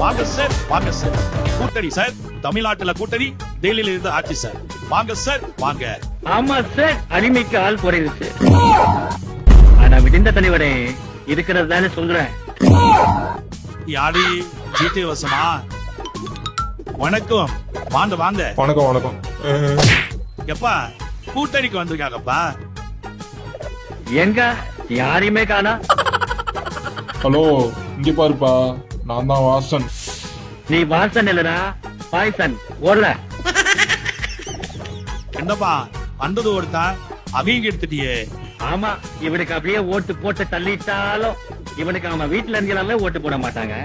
வாங்க சார் வாங்க சார். கூட்டணி சார் தமிழ்நாட்டுல கூட்டணி டெல்லியில இருந்து ஆட்சி சார். வாங்க சார் வாங்க. ஆமா சார் அடிமைக்கு ஆள் குறையுது ஆனா விடிந்த தலைவரே இருக்கிறது தானே சொல்றேன். யாடி ஜிடி வசமா? வணக்கம். வாங்க வாங்க. வணக்கம் வணக்கம். எப்பா கூட்டணிக்கு வந்திருக்காங்கப்பா. எங்க? யாரையுமே காணா. ஹலோ இங்க பாருப்பா. நான் தான் வாசன். நீ வாசன் இல்லடா பாய்சன். ஓடல என்னப்பா வந்தது ஒருத்தன் அவங்க எடுத்துட்டியே. ஆமா இவனுக்கு அப்படியே ஓட்டு போட்டு தள்ளிட்டாலும் இவனுக்கு அவன் வீட்டுல இருந்தாலும் ஓட்டு போட மாட்டாங்க.